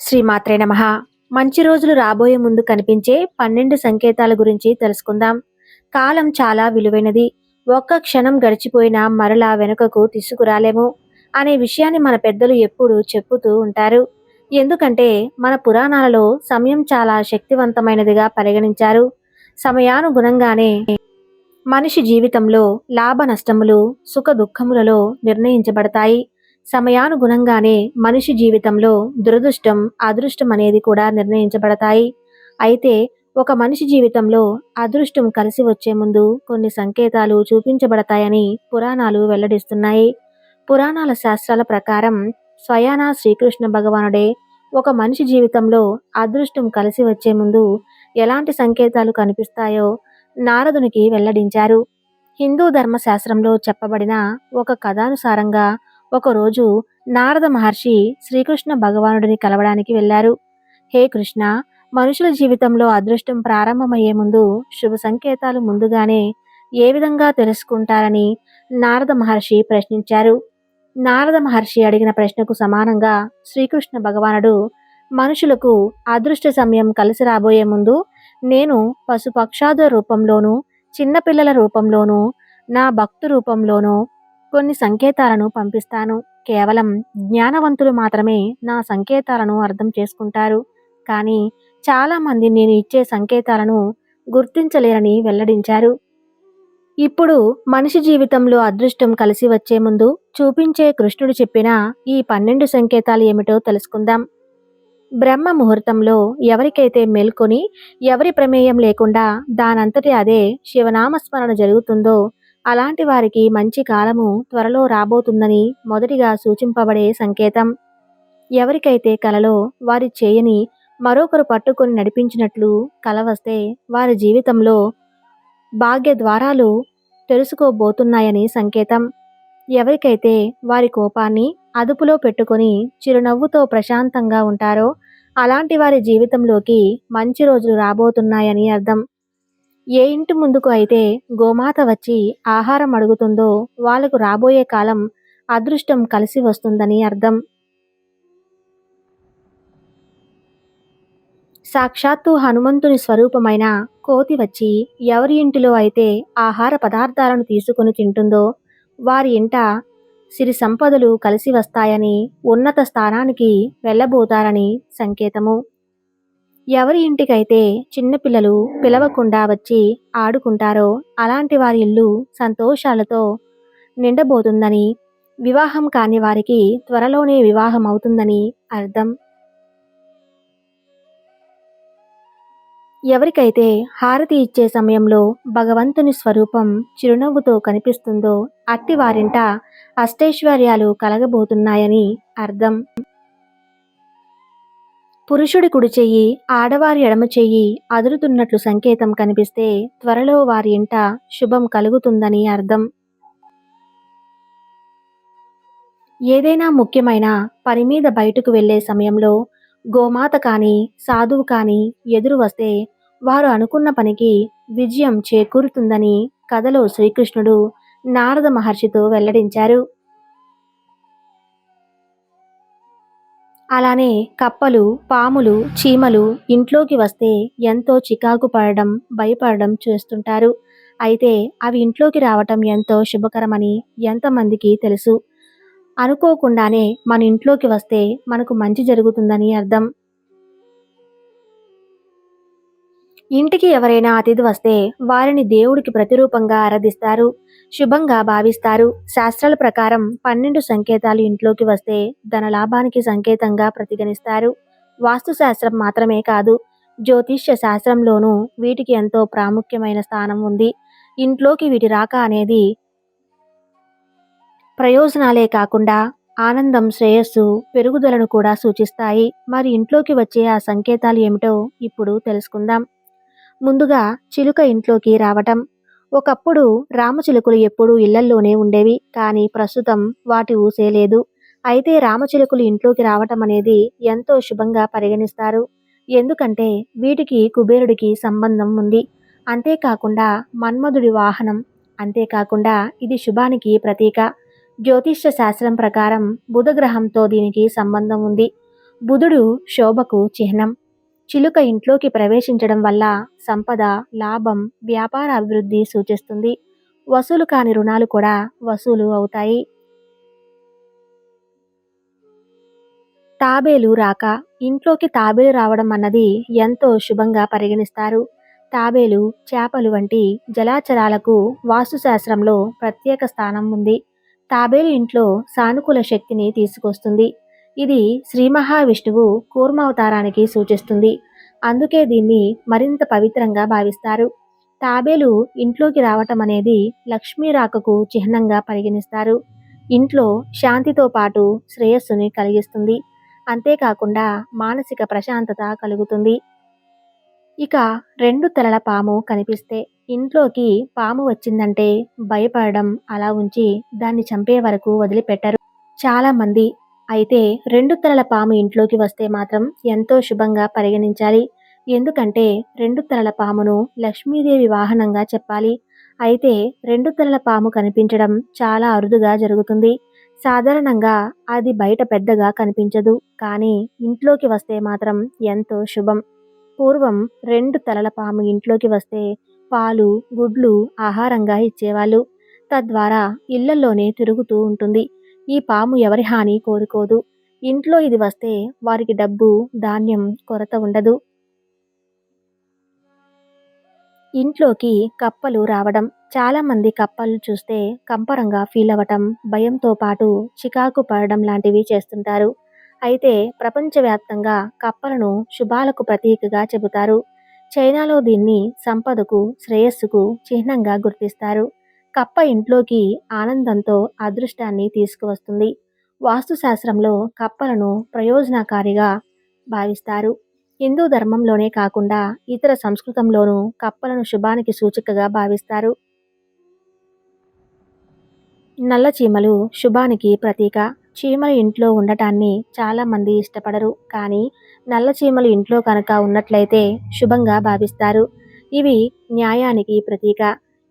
శ్రీమాత్రే నమ. మంచి రోజులు రాబోయే ముందు కనిపించే పన్నెండు సంకేతాల గురించి తెలుసుకుందాం. కాలం చాలా విలువైనది. ఒక్క క్షణం గడిచిపోయినా మరలా వెనుకకు తీసుకురాలేము అనే విషయాన్ని మన పెద్దలు ఎప్పుడూ చెప్పుతూ ఉంటారు. ఎందుకంటే మన పురాణాలలో సమయం చాలా శక్తివంతమైనదిగా పరిగణించారు. సమయానుగుణంగానే మనిషి జీవితంలో లాభ నష్టములు సుఖ దుఃఖములలో నిర్ణయించబడతాయి. సమయానుగుణంగానే మనిషి జీవితంలో దురదృష్టం అదృష్టం అనేది కూడా నిర్ణయించబడతాయి. అయితే ఒక మనిషి జీవితంలో అదృష్టం కలిసి వచ్చే ముందు కొన్ని సంకేతాలు చూపించబడతాయని పురాణాలు వెల్లడిస్తున్నాయి. పురాణాల శాస్త్రాల ప్రకారం స్వయాన శ్రీకృష్ణ భగవానుడే ఒక మనిషి జీవితంలో అదృష్టం కలిసి వచ్చే ముందు ఎలాంటి సంకేతాలు కనిపిస్తాయో నారదునికి వెల్లడించారు. హిందూ ధర్మశాస్త్రంలో చెప్పబడిన ఒక కథానుసారంగా ఒకరోజు నారద మహర్షి శ్రీకృష్ణ భగవానుడిని కలవడానికి వెళ్ళారు. హే కృష్ణ మనుషుల జీవితంలో అదృష్టం ప్రారంభమయ్యే ముందు శుభ సంకేతాలు ముందుగానే ఏ విధంగా తెలుసుకుంటారని నారద మహర్షి ప్రశ్నించారు. నారద మహర్షి అడిగిన ప్రశ్నకు సమానంగా శ్రీకృష్ణ భగవానుడు మనుషులకు అదృష్ట సమయం కలిసి రాబోయే ముందు నేను పశుపక్షాదుల రూపంలోనూ చిన్నపిల్లల రూపంలోనూ నా భక్తు రూపంలోనూ కొన్ని సంకేతాలను పంపిస్తాను. కేవలం జ్ఞానవంతులు మాత్రమే నా సంకేతాలను అర్థం చేసుకుంటారు. కానీ చాలామంది నేను ఇచ్చే సంకేతాలను గుర్తించలేరని వెల్లడించారు. ఇప్పుడు మనిషి జీవితంలో అదృష్టం కలిసి వచ్చే ముందు చూపించే కృష్ణుడు చెప్పిన ఈ పన్నెండు సంకేతాలు ఏమిటో తెలుసుకుందాం. బ్రహ్మ ముహూర్తంలో ఎవరికైతే మేల్కొని ఎవరి ప్రమేయం లేకుండా దానంతటి అదే శివనామస్మరణ జరుగుతుందో అలాంటి వారికి మంచి కాలము త్వరలో రాబోతుందని మొదటిగా సూచింపబడే సంకేతం. ఎవరికైతే కలలో వారి చేయని మరొకరు పట్టుకొని నడిపించినట్లు కల వస్తే వారి జీవితంలో భాగ్య ద్వారాలు తెలుసుకోబోతున్నాయని సంకేతం. ఎవరికైతే వారి కోపాన్ని అదుపులో పెట్టుకొని చిరునవ్వుతో ప్రశాంతంగా ఉంటారో అలాంటి వారి జీవితంలోకి మంచి రోజులు రాబోతున్నాయని అర్థం. ఏ ఇంటి ముందుకు అయితే గోమాత వచ్చి ఆహారం అడుగుతుందో వాళ్ళకు రాబోయే కాలం అదృష్టం కలిసి వస్తుందని అర్థం. సాక్షాత్తు హనుమంతుని స్వరూపమైన కోతి వచ్చి ఎవరి ఇంటిలో అయితే ఆహార పదార్థాలను తీసుకుని తింటుందో వారి ఇంట సిరి సంపదలు కలిసి వస్తాయని ఉన్నత స్థానానికి వెళ్ళబోతారని సంకేతము. ఎవరి ఇంటికైతే చిన్నపిల్లలు పిలవకుండా వచ్చి ఆడుకుంటారో అలాంటి వారి ఇల్లు సంతోషాలతో నిండబోతుందని వివాహం కాని వారికి త్వరలోనే వివాహం అవుతుందని అర్థం. ఎవరికైతే హారతి ఇచ్చే సమయంలో భగవంతుని స్వరూపం చిరునవ్వుతో కనిపిస్తుందో అట్టి వారింట అష్టైశ్వర్యాలు కలగబోతున్నాయని అర్థం. పురుషుడి కుడి చెయ్యి ఆడవారి ఎడమ చెయ్యి అదురుతున్నట్లు సంకేతం కనిపిస్తే త్వరలో వారి ఇంట శుభం కలుగుతుందని అర్థం. ఏదైనా ముఖ్యమైన పని మీద బయటకు వెళ్ళే సమయంలో గోమాత కానీ సాధువు కానీ ఎదురు వస్తే వారు అనుకున్న పనికి విజయం చేకూరుతుందని కథలో శ్రీకృష్ణుడు నారద మహర్షితో వెల్లడించారు. అలానే కప్పలు పాములు చీమలు ఇంట్లోకి వస్తే ఎంతో చికాకు పడడం భయపడడం చేస్తుంటారు. అయితే అవి ఇంట్లోకి రావటం ఎంతో శుభకరమని ఎంతమందికి తెలుసు. అనుకోకుండానే మన ఇంట్లోకి వస్తే మనకు మంచి జరుగుతుందని అర్థం. ఇంటికి ఎవరైనా అతిథి వస్తే వారిని దేవుడికి ప్రతిరూపంగా ఆరాధిస్తారు శుభంగా భావిస్తారు. శాస్త్రాల ప్రకారం పన్నెండు సంకేతాలు ఇంట్లోకి వస్తే ధనలాభానికి సంకేతంగా ప్రతిగణిస్తారు. వాస్తుశాస్త్రం మాత్రమే కాదు జ్యోతిష్య శాస్త్రంలోనూ వీటికి ఎంతో ప్రాముఖ్యమైన స్థానం ఉంది. ఇంట్లోకి వీటి రాక అనేది ప్రయోజనాలే కాకుండా ఆనందం శ్రేయస్సు పెరుగుదలను కూడా సూచిస్తాయి. మరి ఇంట్లోకి వచ్చే ఆ సంకేతాలు ఏమిటో ఇప్పుడు తెలుసుకుందాం. ముందుగా చిలుక ఇంట్లోకి రావటం. ఒకప్పుడు రామచిలుకలు ఎప్పుడూ ఇళ్ళల్లోనే ఉండేవి కానీ ప్రస్తుతం వాటి ఊసే లేదు. అయితే రామచిలుకలు ఇంట్లోకి రావటం అనేది ఎంతో శుభంగా పరిగణిస్తారు. ఎందుకంటే వీటికి కుబేరుడికి సంబంధం ఉంది. అంతేకాకుండా మన్మధుడి వాహనం అంతేకాకుండా ఇది శుభానికి ప్రతీక. జ్యోతిష్య శాస్త్రం ప్రకారం బుధగ్రహంతో దీనికి సంబంధం ఉంది. బుధుడు శోభకు చిహ్నం. చిలుక ఇంట్లోకి ప్రవేశించడం వల్ల సంపద లాభం వ్యాపార అభివృద్ధి సూచిస్తుంది. వసూలు కాని రుణాలు కూడా వసూలు అవుతాయి. తాబేలు రాక ఇంట్లోకి తాబేలు రావడం అన్నది ఎంతో శుభంగా పరిగణిస్తారు. తాబేలు చేపలు వంటి జలాచరాలకు వాస్తుశాస్త్రంలో ప్రత్యేక స్థానం ఉంది. తాబేలు ఇంట్లో సానుకూల శక్తిని తీసుకొస్తుంది. ఇది శ్రీ మహావిష్ణువు కూర్మావతారానికి సూచిస్తుంది. అందుకే దీన్ని మరింత పవిత్రంగా భావిస్తారు. తాబేలు ఇంట్లోకి రావటం అనేది లక్ష్మీ రాకకు చిహ్నంగా పరిగణిస్తారు. ఇంట్లో శాంతితో పాటు శ్రేయస్సుని కలిగిస్తుంది. అంతేకాకుండా మానసిక ప్రశాంతత కలుగుతుంది. ఇక రెండు తలల పాము కనిపిస్తే ఇంట్లోకి పాము వచ్చిందంటే భయపడడం అలా ఉంచి దాన్ని చంపే వరకు వదిలిపెట్టరు. చాలా మంది అయితే రెండు తలల పాము ఇంట్లోకి వస్తే మాత్రం ఎంతో శుభంగా పరిగణించాలి. ఎందుకంటే రెండు తలల పామును లక్ష్మీదేవి వాహనంగా చెప్పాలి. అయితే రెండు తలల పాము కనిపించడం చాలా అరుదుగా జరుగుతుంది. సాధారణంగా అది బయట పెద్దగా కనిపించదు. కానీ ఇంట్లోకి వస్తే మాత్రం ఎంతో శుభం. పూర్వం రెండు తలల పాము ఇంట్లోకి వస్తే పాలు గుడ్లు ఆహారంగా ఇచ్చేవాళ్ళు. తద్వారా ఇళ్ళలోనే తిరుగుతూ ఉంటుంది. ఈ పాము ఎవరి హాని కోరుకోదు. ఇంట్లో ఇది వస్తే వారికి డబ్బు ధాన్యం కొరత ఉండదు. ఇంట్లోకి కప్పలు రావడం చాలామంది కప్పలు చూస్తే కంపరంగా ఫీల్ అవ్వటం భయంతో పాటు చికాకు పడడం లాంటివి చేస్తుంటారు. అయితే ప్రపంచవ్యాప్తంగా కప్పలను శుభాలకు ప్రతీకగా చెబుతారు. చైనాలో దీన్ని సంపదకు శ్రేయస్సుకు చిహ్నంగా గుర్తిస్తారు. కప్ప ఇంట్లోకి ఆనందంతో అదృష్టాన్ని తీసుకువస్తుంది. వాస్తుశాస్త్రంలో కప్పలను ప్రయోజనకారిగా భావిస్తారు. హిందూ ధర్మంలోనే కాకుండా ఇతర సంస్కృతంలోనూ కప్పలను శుభానికి సూచికగా భావిస్తారు. నల్ల చీమలు శుభానికి ప్రతీక. చీమలు ఇంట్లో ఉండటాన్ని చాలామంది ఇష్టపడరు. కానీ నల్ల చీమలు ఇంట్లో కనుక ఉన్నట్లయితే శుభంగా భావిస్తారు. ఇవి న్యాయానికి ప్రతీక.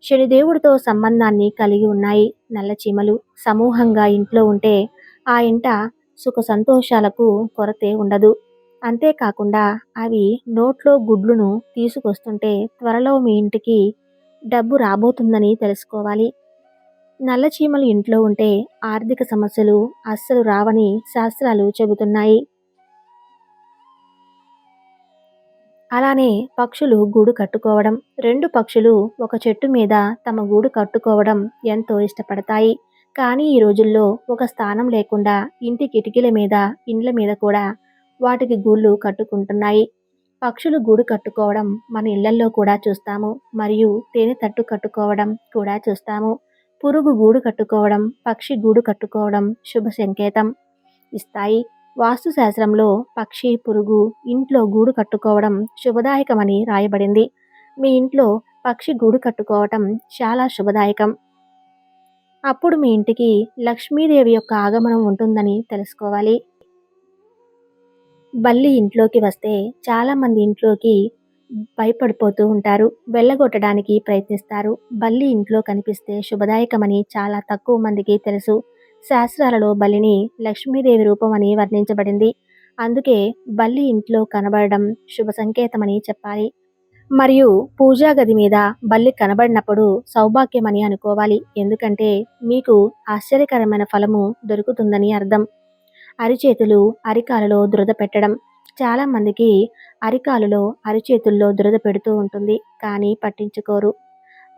శనిదేవుడితో సంబంధాన్ని కలిగి ఉన్నాయి నల్ల చీమలు. సమూహంగా ఇంట్లో ఉంటే ఆ ఇంట సుఖ సంతోషాలకు కొరతే ఉండదు. అంతేకాకుండా అవి నోట్లో గుడ్లును తీసుకొస్తుంటే త్వరలో మీ ఇంటికి డబ్బు రాబోతుందని తెలుసుకోవాలి. నల్ల చీమలు ఇంట్లో ఉంటే ఆర్థిక సమస్యలు అస్సలు రావని శాస్త్రాలు చెబుతున్నాయి. అలానే పక్షులు గూడు కట్టుకోవడం రెండు పక్షులు ఒక చెట్టు మీద తమ గూడు కట్టుకోవడం ఎంతో ఇష్టపడతాయి. కానీ ఈ రోజుల్లో ఒక స్థానం లేకుండా ఇంటి కిటికీల మీద ఇండ్ల మీద కూడా వాటికి గూళ్ళు కట్టుకుంటున్నాయి. పక్షులు గూడు కట్టుకోవడం మన ఇళ్ళల్లో కూడా చూస్తాము మరియు తేనె తట్టు కట్టుకోవడం కూడా చూస్తాము. పురుగు గూడు కట్టుకోవడం పక్షి గూడు కట్టుకోవడం శుభ సంకేతం. ఇస్తాయి. వాస్తుశాస్త్రంలో పక్షి పురుగు ఇంట్లో గూడు కట్టుకోవడం శుభదాయకమని రాయబడింది. మీ ఇంట్లో పక్షి గూడు కట్టుకోవటం చాలా శుభదాయకం. అప్పుడు మీ ఇంటికి లక్ష్మీదేవి యొక్క ఆగమనం ఉంటుందని తెలుసుకోవాలి. బల్లి ఇంట్లోకి వస్తే చాలామంది ఇంట్లోకి భయపడిపోతూ ఉంటారు. వెళ్ళగొట్టడానికి ప్రయత్నిస్తారు. బల్లి ఇంట్లో కనిపిస్తే శుభదాయకమని చాలా తక్కువ మందికి తెలుసు. శాస్త్రాలలో బలిని లక్ష్మీదేవి రూపమని వర్ణించబడింది. అందుకే బల్లి ఇంట్లో కనబడడం శుభ సంకేతమని చెప్పాలి. మరియు పూజా గది మీద బల్లి కనబడినప్పుడు సౌభాగ్యమని అనుకోవాలి. ఎందుకంటే మీకు ఆశ్చర్యకరమైన ఫలము దొరుకుతుందని అర్థం. అరిచేతులు అరికాలలో దురద పెట్టడం. చాలామందికి అరికాలులో అరిచేతుల్లో దురద పెడుతూ ఉంటుంది. కానీ పట్టించుకోరు.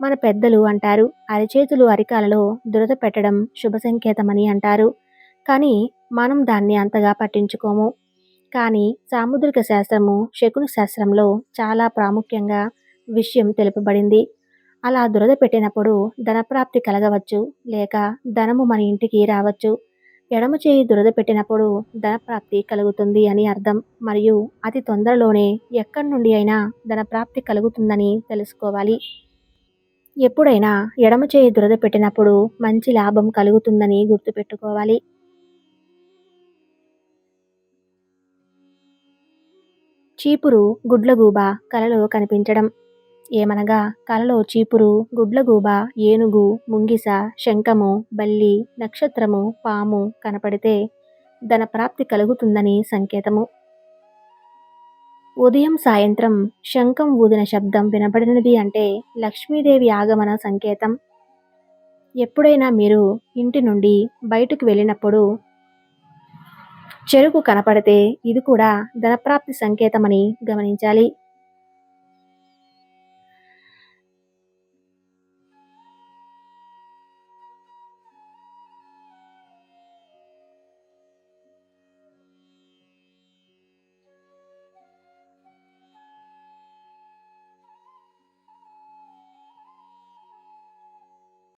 మన పెద్దలు అంటారు. అరిచేతులు అరికాలలో దురద పెట్టడం శుభ సంకేతమని అంటారు. కానీ మనం దాన్ని అంతగా పట్టించుకోము. కానీ సాముద్రిక శాస్త్రము శకున శాస్త్రంలో చాలా ప్రాముఖ్యంగా విషయం తెలుపబడింది. అలా దురద పెట్టినప్పుడు ధనప్రాప్తి కలగవచ్చు లేక ధనము మన ఇంటికి రావచ్చు. ఎడమ చేయి దురద పెట్టినప్పుడు ధనప్రాప్తి కలుగుతుంది అని అర్థం. మరియు అతి తొందరలోనే ఎక్కడి నుండి అయినా ధనప్రాప్తి కలుగుతుందని తెలుసుకోవాలి. ఎప్పుడైనా ఎడమ చేయి దురద పెట్టినప్పుడు మంచి లాభం కలుగుతుందని గుర్తుపెట్టుకోవాలి. చీపురు గుడ్లగూబ కలలో కనిపించడం. ఏమనగా కలలో చీపురు గుడ్లగూబ ఏనుగు ముంగిస శంఖము బల్లి నక్షత్రము పాము కనపడితే ధన ప్రాప్తి కలుగుతుందని సంకేతము. ఉదయం సాయంత్రం శంఖం ఊదిన శబ్దం వినబడినది అంటే లక్ష్మీదేవి ఆగమన సంకేతం. ఎప్పుడైనా మీరు ఇంటి నుండి బయటకు వెళ్ళినప్పుడు చెరుకు కనపడితే ఇది కూడా ధనప్రాప్తి సంకేతమని గమనించాలి.